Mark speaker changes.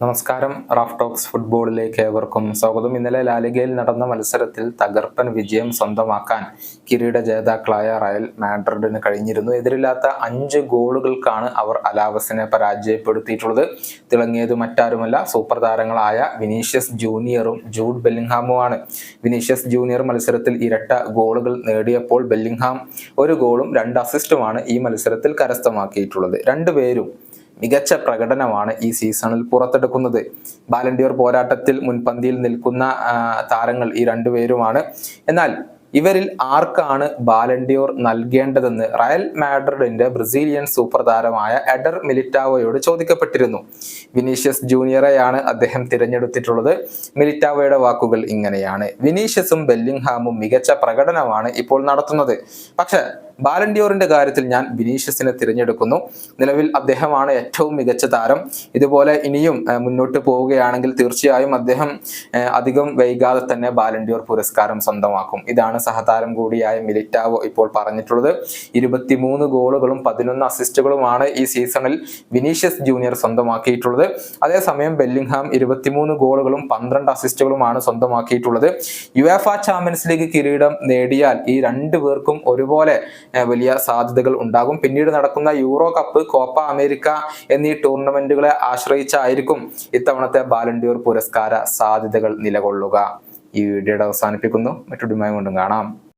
Speaker 1: നമസ്കാരം. Raf talks ഫുട്ബോളിലേക്ക് ഏവർക്കും സ്വാഗതം. ഇന്നലെ ലാലിഗയിൽ നടന്ന മത്സരത്തിൽ തകർപ്പൻ വിജയം സ്വന്തമാക്കാൻ കിരീട ജേതാക്കളായ റയൽ മാഡ്രിഡിന് കഴിഞ്ഞിരുന്നു. എതിരില്ലാത്ത അഞ്ച് ഗോളുകൾക്കാണ് അവർ അലാവസിനെ പരാജയപ്പെടുത്തിയിട്ടുള്ളത്. തിളങ്ങിയത് മറ്റാരുമല്ല സൂപ്പർ താരങ്ങളായ വിനീഷ്യസ് ജൂനിയറും ജൂഡ് ബെല്ലിംഗ്ഹാമുമാണ്. വിനീഷ്യസ് ജൂനിയർ മത്സരത്തിൽ ഇരട്ട ഗോളുകൾ നേടിയപ്പോൾ ബെല്ലിംഗ്ഹാം ഒരു ഗോളും രണ്ട് അസിസ്റ്റുമാണ് ഈ മത്സരത്തിൽ കരസ്ഥമാക്കിയിട്ടുള്ളത്. രണ്ടുപേരും മികച്ച പ്രകടനമാണ് ഈ സീസണിൽ പുറത്തെടുക്കുന്നത്. ബാലൻഡിയർ പോരാട്ടത്തിൽ മുൻപന്തിയിൽ നിൽക്കുന്ന താരങ്ങൾ ഈ രണ്ടുപേരുമാണ് എന്നാൽ ഇവരിൽ ആർക്കാണ് ബാലൻഡിയോർ നൽകേണ്ടതെന്ന് റയൽ മാഡ്രിഡിന്റെ ബ്രസീലിയൻ സൂപ്പർ താരമായ എഡർ മിലിറ്റാവോയോട് ചോദിക്കപ്പെട്ടിരുന്നു. വിനീഷ്യസ് ജൂനിയറെയാണ് അദ്ദേഹം തിരഞ്ഞെടുത്തിട്ടുള്ളത്. മിലിറ്റാവോയുടെ വാക്കുകൾ ഇങ്ങനെയാണ്. വിനീഷ്യസും ബെല്ലിംഗ്ഹാമും മികച്ച പ്രകടനമാണ് ഇപ്പോൾ നടത്തുന്നത്. പക്ഷെ ബാലൻഡിയോറിന്റെ കാര്യത്തിൽ ഞാൻ വിനീഷ്യസിനെ തിരഞ്ഞെടുക്കുന്നു. നിലവിൽ അദ്ദേഹമാണ് ഏറ്റവും മികച്ച താരം. ഇതുപോലെ ഇനിയും മുന്നോട്ട് പോവുകയാണെങ്കിൽ തീർച്ചയായും അദ്ദേഹം അധികം വൈകാതെ തന്നെ ബാലൻഡിയോർ പുരസ്കാരം സ്വന്തമാക്കും. ഇതാണ് സഹതാരം കൂടിയായ മിലിറ്റാവോ ഇപ്പോൾ പറഞ്ഞിട്ടുള്ളത്. ഇരുപത്തിമൂന്ന് ഗോളുകളും പതിനൊന്ന് അസിസ്റ്റുകളുമാണ് ഈ സീസണിൽ വിനീഷ്യസ് ജൂനിയർ സ്വന്തമാക്കിയിട്ടുള്ളത്. അതേസമയം ബെല്ലിംഗ്ഹാം ഇരുപത്തിമൂന്ന് ഗോളുകളും പന്ത്രണ്ട് അസിസ്റ്റുകളുമാണ് സ്വന്തമാക്കിയിട്ടുള്ളത്. യുഎഫ ചാമ്പ്യൻസ് ലീഗ് കിരീടം നേടിയാൽ ഈ രണ്ടു പേർക്കും ഒരുപോലെ വലിയ സാധ്യതകൾ ഉണ്ടാകും. പിന്നീട് നടക്കുന്ന യൂറോ കപ്പ് കോപ്പ അമേരിക്ക എന്നീ ടൂർണമെന്റുകളെ ആശ്രയിച്ചായിരിക്കും ഇത്തവണത്തെ ബാലൻഡിയോർ പുരസ്കാര സാധ്യതകൾ നിലകൊള്ളുക. ഈ വീഡിയോയുടെ അവസാനിപ്പിക്കുന്നു. മറ്റൊരു കൊണ്ടും കാണാം.